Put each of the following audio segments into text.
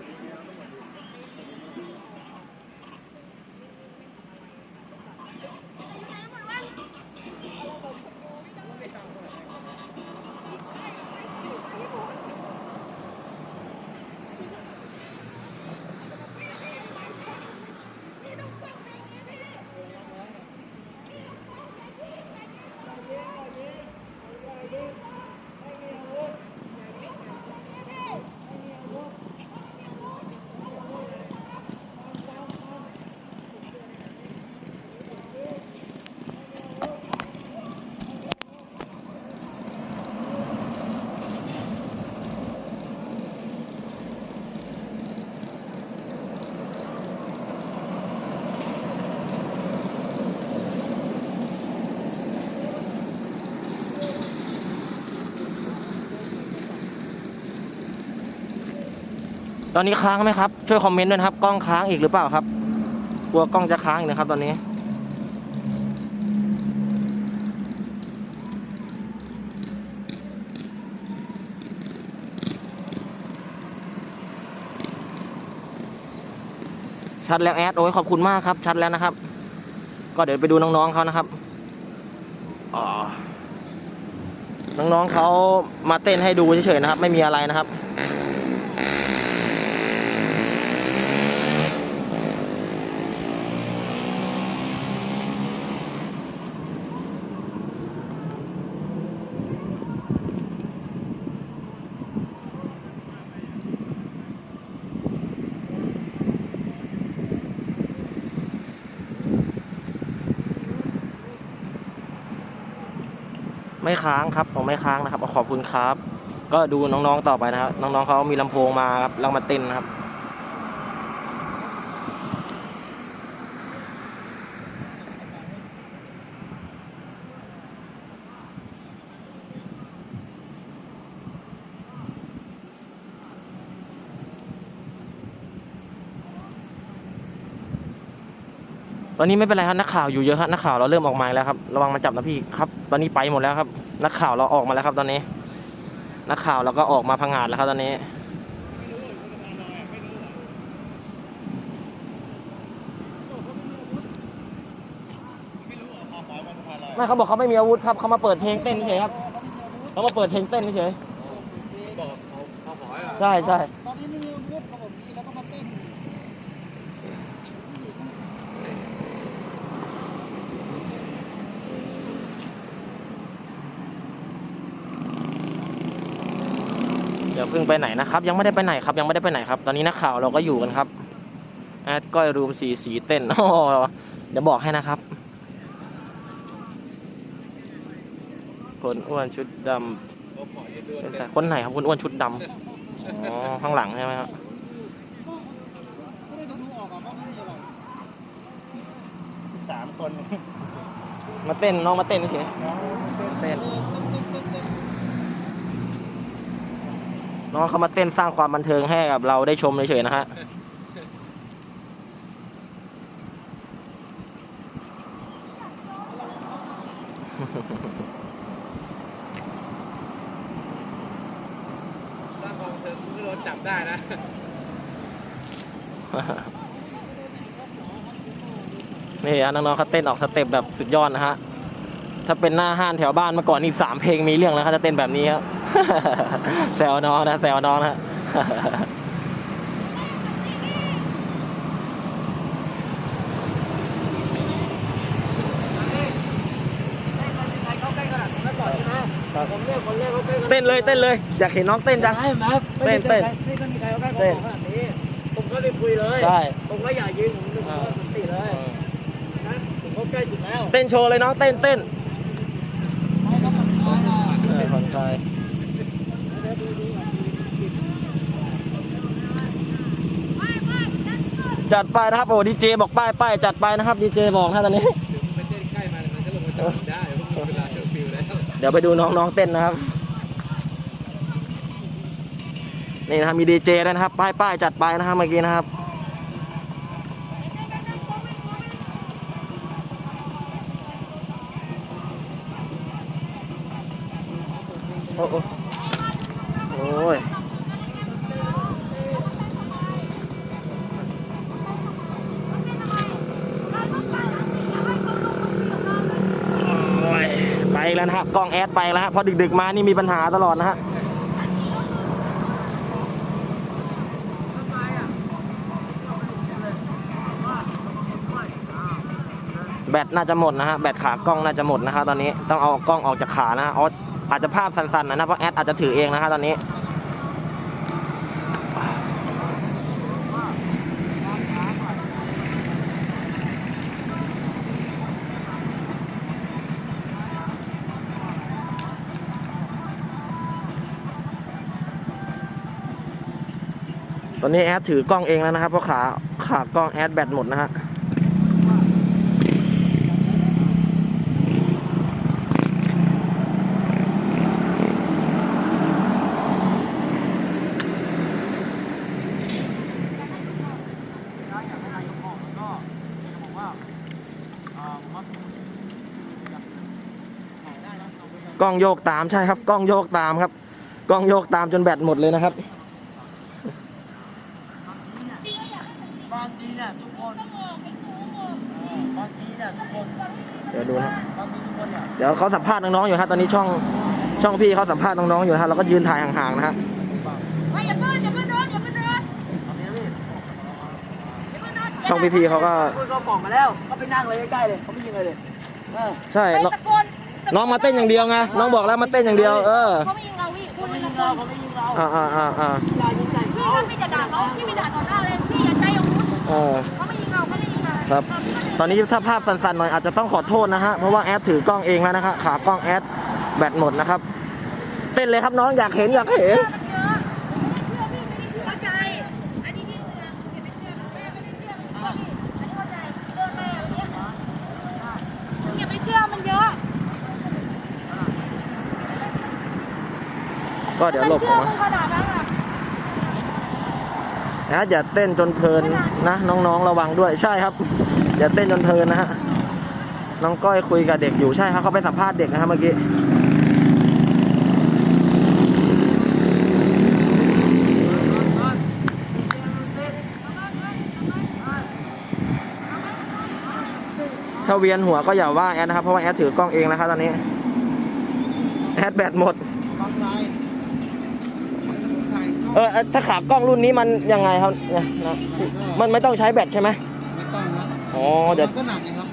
Amen. ตอนนี้ค้างไหมครับ ช่วยคอมเมนต์ด้วยนะครับ กล้องค้างอีกหรือเปล่าครับ กลัวกล้องจะค้างอีกนะครับ ตอนนี้ ชัดแล้วแอด โอ้ยขอบคุณมากครับ ชัดแล้วนะครับ ก็เดี๋ยวไปดูน้องๆเขานะครับอ๋อน้องๆเขามาเต้นให้ดูเฉยๆนะครับ ไม่มีอะไรนะครับ ไม่ค้างครับผมไม่ค้างนะครับขอบคุณครับ ก็ดูน้องๆต่อไปนะครับ น้องๆเขามีลำโพงมาครับแล้วมาเต้นนะครับ ตอนนี้ไม่เป็นไรครับนักข่าวอยู่เยอะครับนักข่าวเราเริ่มออกมาแล้วครับ ระวังมาจับนะพี่ครับ ตอนนี้ไปหมดแล้วครับ นักข่าวเราออกมาแล้วครับตอนนี้ นักข่าวเราก็ออกมาพังงาดแล้วครับตอนนี้ไม่เขาบอกเขาไม่มีอาวุธครับเขามาเปิดเพลงเต้นเฉยครับเขามาเปิดเพลงเต้นเฉยบอกเขาเขาขอใช่ใช่ตอนนี้ไม่มีอาวุธครับผมนี่แล้วก็มาเต้น เดี๋ยวเพิ่งไปไหนนะครับ ยังไม่ได้ไปไหนครับ ยังไม่ได้ไปไหนครับ ตอนนี้นักข่าวเราก็อยู่กันครับแอดก้อยรูมสีสีเต้นโอ้เดี๋ยวบอกให้นะครับ คนอ้วนชุดดำเป็นใครคนไหนครับคนอ้วนชุดดำอ๋อข้างหลังใช่ไหมครับสามคน มาเต้นน้องมาเต้นเฉยเต้น นเต้นเต้นเต้นน้องเขามาเต้นสร้างความบันเทิงให้กับเราได้ชมเฉยๆนะฮะถ้าความเธอคุณก็โดนจับได้นะนี่ฮะน้องๆเขาเต้นออกสเต็ปแบบสุดยอดนะฮะ ถ้าเป็นหน้าห้านแถวบ้านเมื่อก่อนนี่สามเพลงมีเรื่องแล้วเขาจะเต้นแบบนี้ครับ แซวน้องนะแซวน้องนะเต้นเลยเต้นเลย อยากเห็นน้องเต้นจังใช่ไหมเต้นเต้นไม่เคยมีใครเข้าใกล้ผมขนาดนี้ผมก็เลยคุยเลยใช่ผมก็อย่ายิงผมกว่าสติเลยนะผมเข้าใกล้สุดแล้ว เต้นโชว์เลยน้องเต้นเต้น ไม่ต้องมาท้ายนะ เออผ่อนคลาย เดี๋ยวดูดูก่อน จัดไปนะครับโอ้ดีเจบอกป้ายป้ายจัดไปนะครับดีเจบอกนะตอนนี้เดี๋ยวมึงไปเต้นใกล้มันมันจะลงมาจับได้เพราะมึงเวลาเชอร์ฟิวแล้วเดี๋ยวไปดูน้องๆเต้นนะครับนี่นะครับมีดีเจด้วยนะครับ ป้ายป้ายจัดไปนะครับเมื่อกี้นะครับโอ้โหโอ้ย แล้วนะครับกล้องแอดไปแล้วฮะพอดึกๆมานี่มีปัญหาตลอดนะฮะแบตน่าจะหมดนะฮะแบตขากล้องน่าจะหมดนะครับตอนนี้ต้องเอากล้องออกจากขานะอ๋ออาจจะภาพสั้นๆนะนะเพราะแอดอาจจะถือเองนะฮะตอนนี้ ตอนนี้แอดถือกล้องเองแล้วนะครับเพราะขาขากล้องแอดแบตหมดนะฮะกล้องโยกตามใช่ครับ กล้องโยกตามครับ กล้องโยกตามจนแบตหมดเลยนะครับ ดี๋ยวดูนะบางทีทุกคนเนี่ยเดี๋ยวเขาสัมภาษณ์น้องๆอยู่ครับตอนนี้ช่องช่องพี่เขาสัมภาษณ์น้องๆอยู่นะฮะเราก็ยืนถ่ายห่างๆนะฮะไม่อย่าเพิ่งอย่าเพิ่งโดนอย่าเพิ่งโดนเอาเนี่ยพี่อย่าเพิ่งโดนช่องพี่ๆเขาก็พูดก็ฝ่องมาแล้วเขาไปนั่งเลยใกล้ๆเลยเขาไม่ยิงเลยเลยเออใช่ไปน้องตะโกนน้องมาเต้นอย่างเดียวไงน้องบอกแล้วมาเต้นอย่างเดียวเออเขาไม่ยิงเราพี่พูเขาดไม่เลยยิตะงโกเรานเขาไม่ยิงเราอ่าอ่าอ่าอ่าอย่ายิงใส่พี่เขาก็ไม่จะด่าเขาพี่ไม่ด่าต่อหน้าเลยพี่อย่าใจอาวุธ ครับ ตอนนี้ถ้าภาพสั่นๆหน่อยอาจจะต้องขอโทษนะฮะ เพราะว่าแอดถือกล้องเองแล้วนะครับขากล้องแอดแบตหมดนะครับ เต้นเลยครับน้องอยากเห็นอยากเห็นก็เดี๋ยวหลบก่อกมานนะแอดอย่าเต้นจนเพลินนะ น้องๆระวังด้วยใช่ครับ อย่าเต้นจนเพลินนะฮะ น้องก้อยคุยกับเด็กอยู่ใช่ครับเขาไปสัมภาษณ์เด็กนะครับเมื่อกี้ถ้าเวียนหัวก็อย่าว่าแอดนะครับ เพราะว่าแอดถือกล้องเองนะครับตอนนี้ แอดแบตหมด เออถ้าขากล้องรุ่นนี้มันยังไงครับเนี่ยนะมันไม่ต้องใช้แบตใช่ไหม อ๋อเดี๋ยวมันก็หนักนะครับ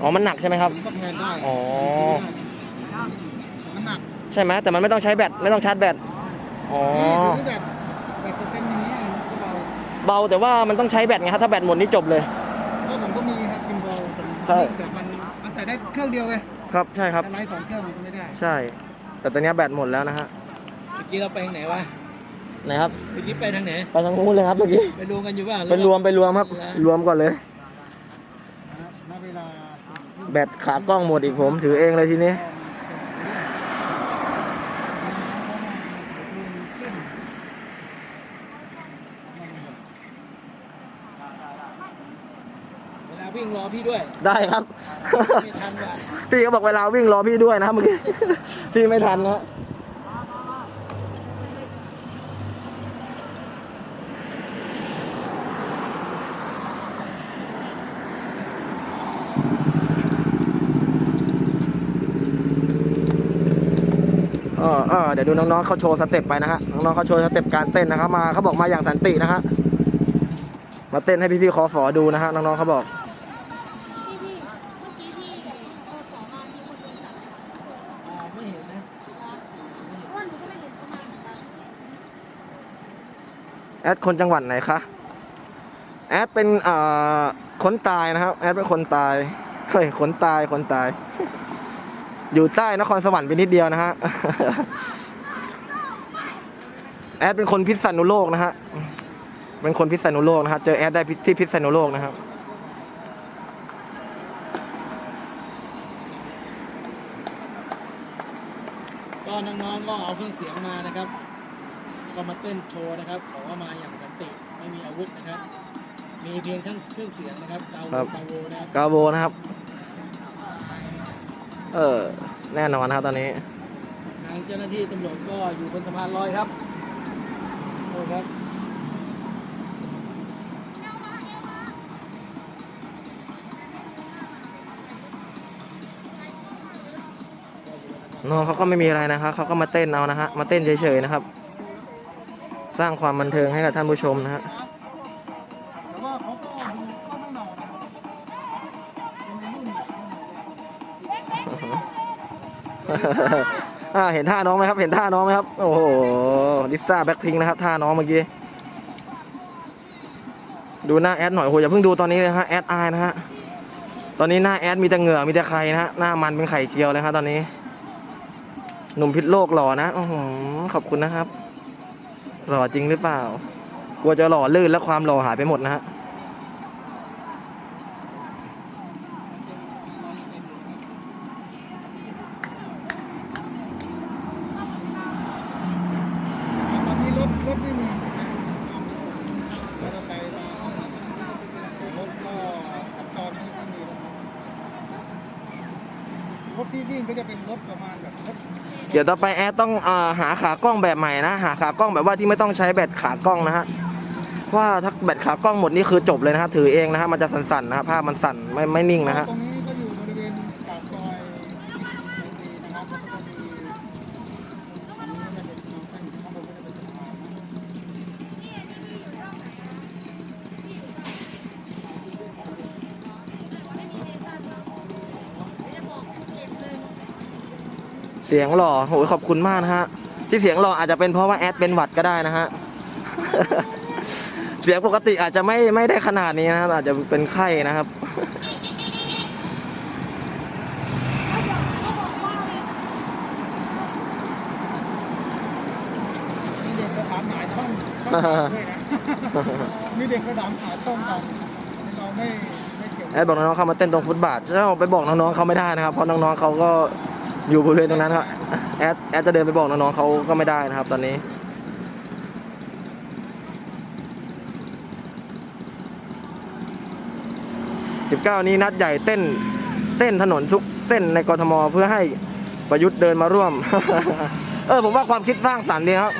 อ๋อมันหนักใช่ไหมครับผมก็แทนได้อ๋อ มันหนักใช่ไหมแต่มันไม่ต้องใช้แบตไม่ต้องชาร์จแบตอ๋อนี่ดูแบบแบบเต็มๆอย่างนี้ยมันก็เบาเบาแต่ว่ามันต้องใช้แบตไงครับถ้าแบตหมดนี่จบเลย ก็ผมก็มีครับกิมบอลใช่ แต่มันมันใส่ได้เครื่องเดียวไงครับใช่ครับถ้าไลฟ์สองเครื่องมันก็ไม่ได้ใช่ แต่ตอนนี้แบตหมดแล้วนะฮะเมื่อกี้เราไปทางไหนวะ ไหนครับเมื่อกี้ไปทางไหน ไปทางนู้นเลยครับเมื่อกี้ไปรวมกันอยู่บ้างไปรวมไปรวมครับ รวมก่อนเลยณเวลา แบตขากล้องหมดอีกผมถือเองเลยทีนี้ เวลาวิ่งรอพี่ด้วยได้ครับ ไม่ทันว่ะ พี่ก็บอกเวลาวิ่งรอพี่ด้วยนะเมื่อกี้ พี่ไม่ทันนะ เออเออเดี๋ยวดูน้องๆเขาโชว์สเต็ปไปนะฮะน้องๆเขาโชว์สเต็ปการเต้นนะครับมาเขาบอกมาอย่างสันตินะฮะมาเต้นให้พี่ๆคอฝอดูนะฮะน้องๆเขาบอกแอดคนจังหวัดไหนคะแอดเป็นเอ่อคนตายนะครับแอดเป็นคนตายเฮ้ยคนตายคนตาย อยู่ใต้นครสวรรค์ไปนิดเดียวนะฮะ แอดเป็นคนพิษณุโลกนะฮะ เป็นคนพิษณุโลกนะฮะ เจอแอดได้ที่พิษณุโลกนะครับ ก็น้องๆก็เอาเครื่องเสียงมานะครับ ก็มาเต้นโชว์นะครับบอกว่ามาอย่างสันติไม่มีอาวุธนะครับ มีเพียงเครื่องเครื่องเสียงนะครับกาโวครับกาโวนะครับ กาโบนะครับ เออ แน่นอนนะครับตอนนี้ทางเจ้าหน้าที่ตำรวจก็อยู่บนสะพานลอยครับโอ้ครับน้องเขาก็ไม่มีอะไรนะครับเขาก็มาเต้นเอานะฮะมาเต้นเฉยๆนะครับ สร้างความบันเทิงให้กับท่านผู้ชมนะฮะ แต่ว่าเขาก็ดูก็ไม่หนอกน อ่าเห็นท่าน้องไหมครับ เห็นท่าน้องไหมครับ โอ้โหลิซ่าแบ็คพิงนะครับท่าน้องเมื่อกี้ ดูหน้าแอดหน่อยโอ้โหอย่าเพิ่งดูตอนนี้เลยฮะแอดอายนะฮะ ตอนนี้หน้าแอดมีแต่เหงื่อมีแต่ไข่นะฮะหน้ามันเป็นไข่เจียวเลยครับตอนนี้ หนุ่มพิษโลกหล่อนะโอ้โหขอบคุณนะครับ หล่อจริงหรือเปล่า กลัวจะหล่อลื่นแล้วความหล่อหายไปหมดนะฮะ ตอนนี้รถรถไม่มีนะแล้วก็ไปมารถก็สัญจรไม่มีแล้วครับรถ ที่วิ่งก็จะเป็นรถประมาณแบบรถเดี๋ยวต่อไปแอดต้องเอ่อหาขากล้องแบบใหม่นะ หาขากล้องแบบว่าที่ไม่ต้องใช้แบตขากล้องนะฮะเพราะว่าถ้าแบตขากล้องหมดนี่คือจบเลยนะฮะถือเองนะฮะมันจะสั่นๆนะฮะภาพมันสั่นไม่ไม่นิ่งนะฮะ ตรง เสียงหล่อโหยขอบคุณมากนะฮะ ที่เสียงหล่ออาจจะเป็นเพราะว่าแอดเป็นหวัดก็ได้นะฮะ เสียงปกติอาจจะไม่ไม่ได้ขนาดนี้นะครับอาจจะเป็นไข้นะครับ มีเด็กกระถามหาช่องช่องด้วยนะ มีเด็กกระถามหาช่องเราเราไม่ไม่เกี่ยว แอดบอกน้องๆเข้ามาเต้นตรงฟุตบาทถ้าเราไปบอกน้องๆเขาไม่ได้นะครับเพราะน้องๆเขาก็ อยู่บริเวณตรงนั้นครับแอดแอดจะเดินไปบอกน้องๆเขาก็ไม่ได้นะครับ ตอนนี้ 19 นี้นัดใหญ่เต้นเต้นถนนทุกเส้นในกรทมเพื่อให้ประยุทธ์เดินมาร่วม เออผมว่าความคิดสร้างสรรค์ดีครับ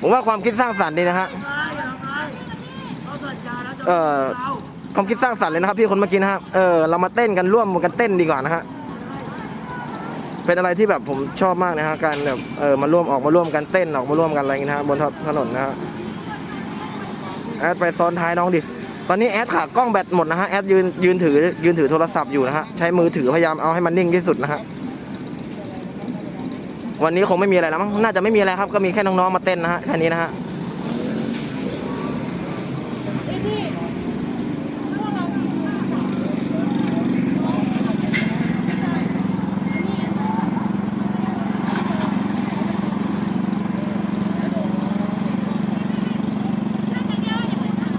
ผมว่าความคิดสร้างสรรค์ดีนะฮะเออความคิดสร้างสรรค์เลยนะครับพี่คนเมื่อกี้นะครับ เออเรามาเต้นกันร่วมกันเต้นดีกว่านะฮะ เป็นอะไรที่แบบผมชอบมากนะฮะการแบบเออมาร่วมออกมาร่วมกันเต้นออกมาร่วมกันอะไรอย่างงี้นะฮะบนถนนนะฮะแอดไปซ้อนท้ายน้องดิตอนนี้แอดขากล้องแบตหมดนะฮะแอดยืนยืนถือยืนถือโทรศัพท์อยู่นะฮะใช้มือถือพยายามเอาให้มันนิ่งที่สุดนะฮะวันนี้คงไม่มีอะไรแล้วมั้งน่าจะไม่มีอะไรครับ ก็มีแค่น้องๆมาเต้นนะฮะแค่นี้นะฮะ ไอ้นี่พวกเรา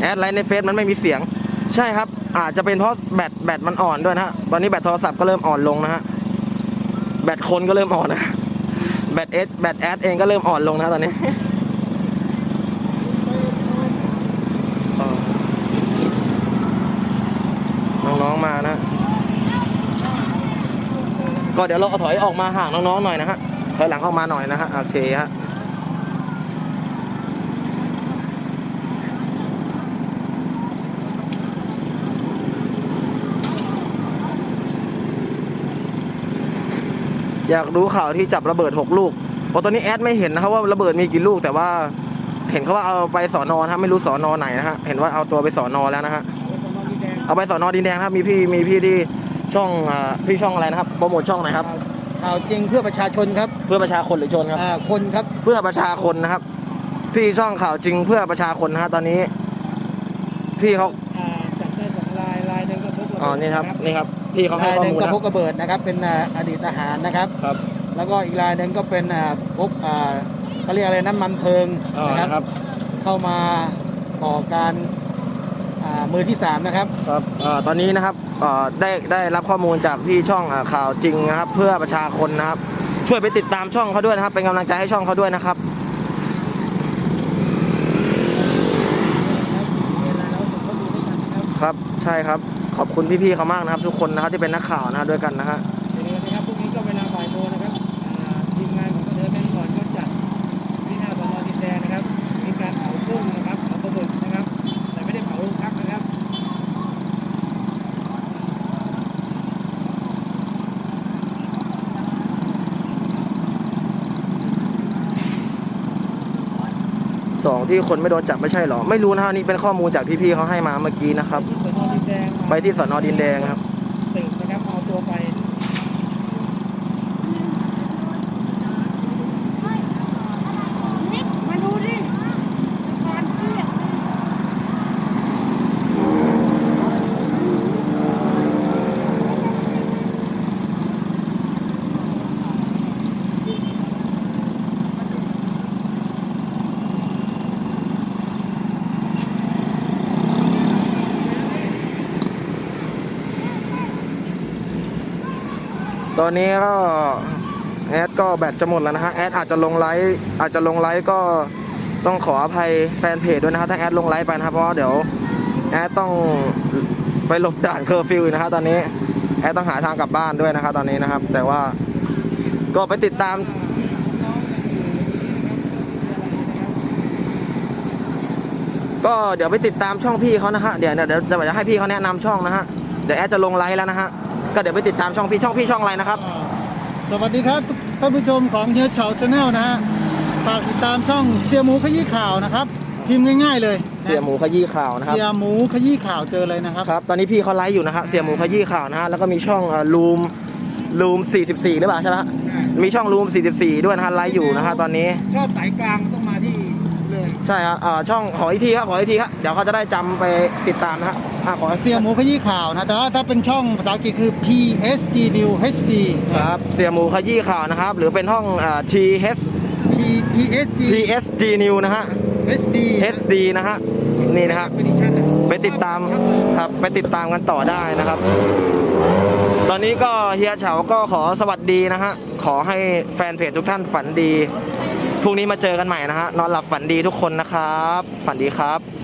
แอดไลน์ในเฟซมันไม่มีเสียง ใช่ครับ อาจจะเป็นเพราะแบตแบตมันอ่อนด้วยนะฮะตอนนี้แบตโทรศัพท์ก็เริ่มอ่อนลงนะฮะแบตคนก็เริ่มอ่อนนะแบตเอสแบตแอดเองก็เริ่มอ่อนลงนะตอนนี้น้องๆมานะ ก็เดี๋ยวเราเอาถอยออกมาห่างน้องๆหน่อยนะฮะถอยหลังออกมาหน่อยนะฮะโอเคฮะ อยากรู้ข่าวที่จับระเบิดหกลูกเพราะตอนนี้แอดไม่เห็นนะครับว่าระเบิดมีกี่ลูกแต่ว่า เห็นเขาว่าเอาไปสอนอนะครับไม่รู้สอนอไหนนะฮะเห็นว่าเอาตัวไปสอนอแล้วนะฮะเอาไปตรงนั้นดีแดงเอาไปสอนอดินแดงครับมีพี่มีพี่ที่ช่องอ่าพี่ช่องอะไรนะครับโปรโมทช่องไหนอยครับข่าวจริงเพื่อประชาชนครับเพื่อประชาชนหรือชนครับอ่าคนครับ เพื่อประชาชนนะครับ พี่ช่องข่าวจริงเพื่อประชาชนนะฮะตอนนี้ พี่เขาอ่าจับได้สองลายลายหนึ่งก็พกระเบิดอ๋อนี่ครับนี่ครับ พี่เขาให้ลายข้อหนึ่งมูลก็นะพกระเบิดนะครับ เป็นอ่าอดีตทหารนะครับครับ แล้วก็อีกลายหนึ่งก็เป็นอ่าพกอ่าเขาเรียกอะไรน้ำมันเพลิงอ๋อนะนะครับ เข้ามาก่อการอ่ามือที่สามนะครับครับเอ่อตอนนี้นะครับเอ่อได้ได้รับข้อมูลจากพี่ช่องอ่าข่าวจริงนะครับ เพื่อประชาชนนะครับ ช่วยไปติดตามช่องเขาด้วยนะครับ เป็นกำลังใจให้ช่องเขาด้วยนะครับครับใช่ครับ ขอบคุณพี่ๆเขามากนะครับ ทุกคนนะครับที่เป็นนักข่าวนะฮะด้วยกันนะฮะเดี๋ยวนะครับพรุ่งนี้ก็เวลาบ่ายโมงนะครับอ่าทีมงานของเธอเป็นก่อนก็จัดที่หน้าสอนอดินแดงนะครับ มีการเผากุ้งนะครับเผาปลาหมึกนะครับ แต่ไม่ได้เผาลูกพักนะครับ สองที่คนไม่โดนจับไม่ใช่หรอ ไม่รู้นะฮะนี่เป็นข้อมูลจากพี่ๆเขาให้มาเมื่อกี้นะครับ ที่สอนอดินแดง ไปที่สอนอดินแดงครับสืบนะครับเอาตัวไป มาดูดิก่อนเที่ยง ตอนนี้ก็แอดก็แบตจะหมดแล้วนะฮะแอดอาจจะลงไลฟ์อาจจะลงไลฟ์ก็ต้องขออภัยแฟนเพจด้วยนะฮะถ้าแอดลงไลฟ์ไปนะครับเพราะว่าเดี๋ยวแอดต้องไปหลบด่านเคอร์ฟิวนะฮะตอนนี้แอดต้องหาทางกลับบ้านด้วยนะครับตอนนี้นะครับ แต่ว่าก็ไปติดตามก็เดี๋ยวไปติดตามช่องพี่เขานะฮะเดี๋ยวเดี๋ยวเดี๋ยวจะให้พี่เขาแนะนำช่องนะฮะเดี๋ยวแอดจะลงไลฟ์แล้วนะฮะ ก็เดี๋ยวไปติดตามช่องพี่ช่องพี่ช่องอะไรนะครับ สวัสดีครับท่านผู้ชมของเฮียเฉาชาแนลนะฮะฝากติดตามช่องเสียหมูขยี้ข่าวนะครับพิมพ์ง่าย ๆ เลยนะเสียหมูขยี้ข่าวนะครับเสียหมูขยี้ข่าวเจอเลยนะครับครับ ตอนนี้พี่เขาไลฟ์อยู่นะฮะเสียหมูขยี้ข่าวนะฮะแล้วก็มีช่องลูมลูม44หรือเปล่าใช่ไหมฮะมีช่องลูม44 ด้วยนะฮะไลฟ์อยู่นะฮะตอนนี้ ชอบสายกลางต้องมาที่เลย ใช่ครับเอ่อช่องขออีกทีครับขออีกทีครับเดี๋ยวเขาจะได้จำไปติดตามนะฮะอะขอเสียหมูขยี้ข่าวนะ แต่ว่าถ้าเป็นช่องภาษาอังกฤษคือ PSG New HD ครับเสียหมูขยี้ข่าวนะครับ หรือเป็นห้องเอ่อ TH P PSG PSG New นะฮะ HD SD นะฮะนี่นะฮะ เป็นดิชั่นนะไปติดตามครับไปติดตามกันต่อได้นะครับ ตอนนี้ก็เฮียเฉาก็ขอสวัสดีนะฮะขอให้แฟนเพจทุกท่านฝันดี พรุ่งนี้มาเจอกันใหม่นะฮะนอนหลับฝันดีทุกคนนะครับ ฝันดีครับ